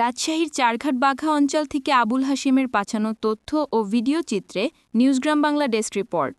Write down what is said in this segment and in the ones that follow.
রাজশাহীর চারঘাট বাঘা অঞ্চল থেকে আবুল হাসিমের পাঠানো তথ্য ও ভিডিও চিত্রে Newsgram Bangla desk report.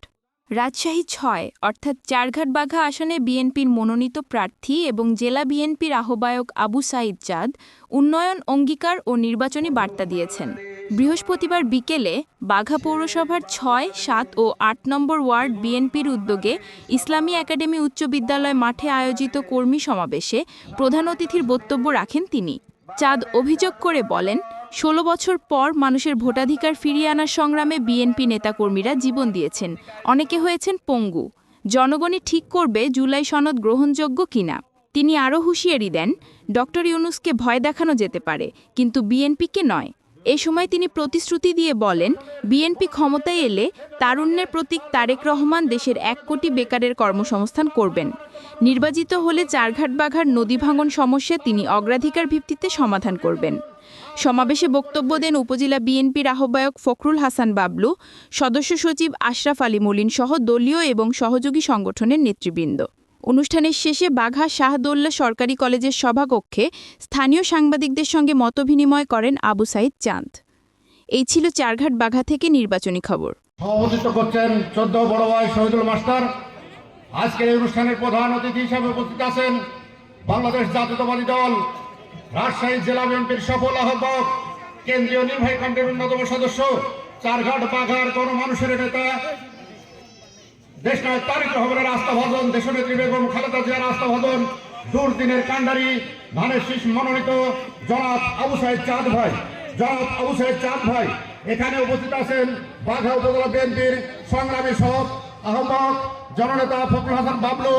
Rajshahi ছয়, অর্থাৎ চারঘাট বাঘা আসনে বিএনপির মনোনীত প্রার্থী এবং জেলা বিএনপির আহ্বায়ক আবু সাইদ চাঁদ উন্নয়ন, অঙ্গীকার ও নির্বাচনী বার্তা দিয়েছেন। বৃহস্পতিবার বিকেলে বাঘা পৌরসভার ছয়, সাত ও আট নম্বর ওয়ার্ড বিএনপির উদ্যোগে ইসলামী একাডেমি উচ্চ বিদ্যালয় মাঠে আয়োজিত কর্মী সমাবেশে প্রধান অতিথির বক্তব্য রাখেন তিনি। চাঁদ অভিযোগ করে বলেন, ষোলো বছর পর মানুষের ভোটাধিকার ফিরিয়ে আনার সংগ্রামে বিএনপি নেতাকর্মীরা জীবন দিয়েছেন। অনেকে হয়েছেন পঙ্গু। জনগণই ঠিক করবে জুলাই সনদ গ্রহণযোগ্য কিনা। তিনি আরও হুঁশিয়ারি দেন, ডক্টর ইউনুসকে ভয় দেখানো যেতে পারে, কিন্তু বিএনপিকে নয়। এ সময় তিনি প্রতিশ্রুতি দিয়ে বলেন, বিএনপি ক্ষমতায় এলে তারুণ্যের প্রতীক তারেক রহমান দেশের এক কোটি বেকারের কর্মসংস্থান করবেন। নির্বাচিত হলে চারঘাট বাঘার নদী ভাঙন সমস্যা তিনি অগ্রাধিকার ভিত্তিতে সমাধান করবেন। সমাবেশে বক্তব্য দেন উপজেলা বিএনপির আহ্বায়ক ফখরুল হাসান বাবলু, সদস্য সচিব আশরাফ আলী মলিন সহ দলীয় এবং সহযোগী সংগঠনের নেতৃবৃন্দ। অনুষ্ঠানের শেষে বাঘা শাহদোল্লা সরকারি কলেজের সভাকক্ষে স্থানীয় সাংবাদিকদের সঙ্গে মতবিনিময় করেন আবু সাইদ চাঁদ। এই ছিল চারঘাট বাঘা থেকে নির্বাচনী খবর। সভাপতিত্ব করছেন চোদ্দ বড় ভাই শহীদুল মাস্টার। আজকের এই অনুষ্ঠানের প্রধান অতিথি হিসেবে উপস্থিত আছেন বাংলাদেশ জাতীয়তাবাদী দল, রাজশাহী জেলা বিএনপির সফল আহ্বায়ক, কেন্দ্রীয় নির্বাহী কমিটির অন্যতম সদস্য, চারঘাট বাঘার কোন মানুষের নেতা দেশনায়ক তারেক রহমানের আস্থাভাজন দেশনেত্রী বেগম খালেদা জিয়ার আস্থাভাজন দুর্দিনের কাণ্ডারি, ধানের শীষ মনোনীত জনাব আবু সাহেব চাঁদ ভাই। জনাব আবু সাহেব চাঁদ ভাই, এখানে উপস্থিত আছেন বাঘা উপজেলা বিএনপির সংগ্রামী সহ আহ্বায়ক, জননেতা ফখরুল হাসান বাবলু।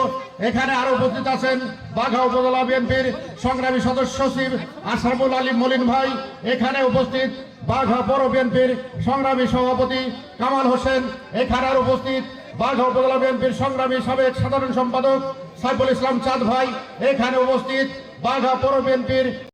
এখানে আরও উপস্থিত আছেন বাঘা উপজেলা বিএনপির সংগ্রামী সদস্য সচিব আশরাফুল আলী মলিন ভাই। এখানে উপস্থিত বাঘা পৌর বিএনপির সংগ্রামী সভাপতি কামাল হোসেন। এখানে আর উপস্থিত বাঘা উপজেলা বিএনপির সংগ্রামী সাবেক সাধারণ সম্পাদক সাইফুল ইসলাম চাঁদ ভাই এখানে উপস্থিত বাঘা পৌর বিএনপির